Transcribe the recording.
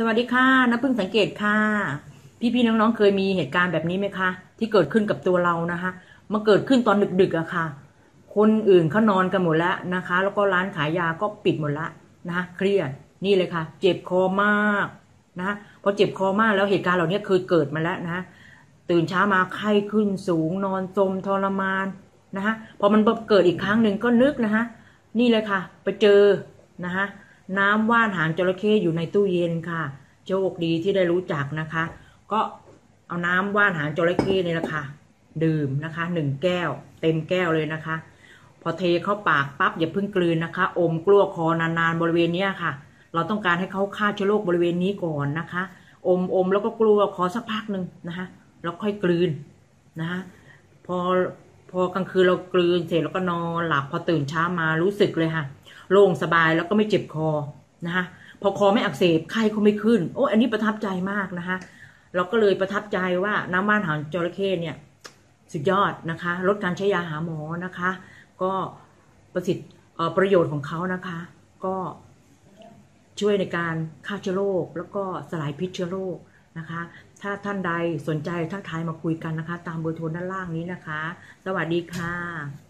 สวัสดีค่ะน้าพึ่งสังเกตค่ะ พี่ๆน้องๆ เคยมีเหตุการณ์แบบนี้ไหมคะ ที่เกิดขึ้นกับตัวเรานะคะมาเกิดขึ้นตอนดึกๆอะค่ะ คนอื่นเขานอนกันหมดแล้วนะคะ แล้วก็ร้านขายยาก็ปิดหมดละนะคะเครียดนี่เลยค่ะ เจ็บคอมากนะคะพอเจ็บคอมากแล้วเหตุการณ์เหล่านี้เคยเกิดมาแล้วนะะตื่นเช้ามาไข้ขึ้นสูงนอนจมทรมานนะคะพอมันเกิดอีกครั้งหนึ่งก็นึกนะคะนี่เลยค่ะ ไปเจอนะคะ น้ำว่านหางจระเข้อยู่ในตู้เย็นค่ะ โชคดีที่ได้รู้จักนะคะ ก็เอาน้ำว่านหางจระเข้นี่แหละค่ะดื่มนะคะหนึ่งแก้ว เต็มแก้วเลยนะคะ พอเทเข้าปากปั๊บอย่าเพิ่งกลืนนะคะ อมกลั้วคอนานๆบริเวณเนี้ค่ะ เราต้องการให้เขาฆ่าเชื้อโรคบริเวณนี้ก่อนนะคะ อมอมแล้วก็กลัวคอสักพักหนึ่งนะคะแล้วค่อยกลืนนะคะพอพอกลางคืนเรากลืนเสร็จแล้วก็นอนหลับพอตื่นเช้ามารู้สึกเลยค่ะ โล่งสบายแล้วก็ไม่เจ็บคอนะคะพอคอไม่อักเสบไข้ก็ไม่ขึ้น โอ้อันนี้ประทับใจมากนะคะ เราก็เลยประทับใจว่าน้ำว่านหางจระเข้เนี่ยสุดยอดนะคะ ลดการใช้ยาหาหมอนะคะ ก็ประสิทธิ์ประโยชน์ของเขานะคะ ก็ช่วยในการฆ่าเชื้อโรคแล้วก็สลายพิษเชื้อโรคนะคะ ถ้าท่านใดสนใจทักทายมาคุยกันนะคะ ตามเบอร์โทรด้านล่างนี้นะคะ สวัสดีค่ะ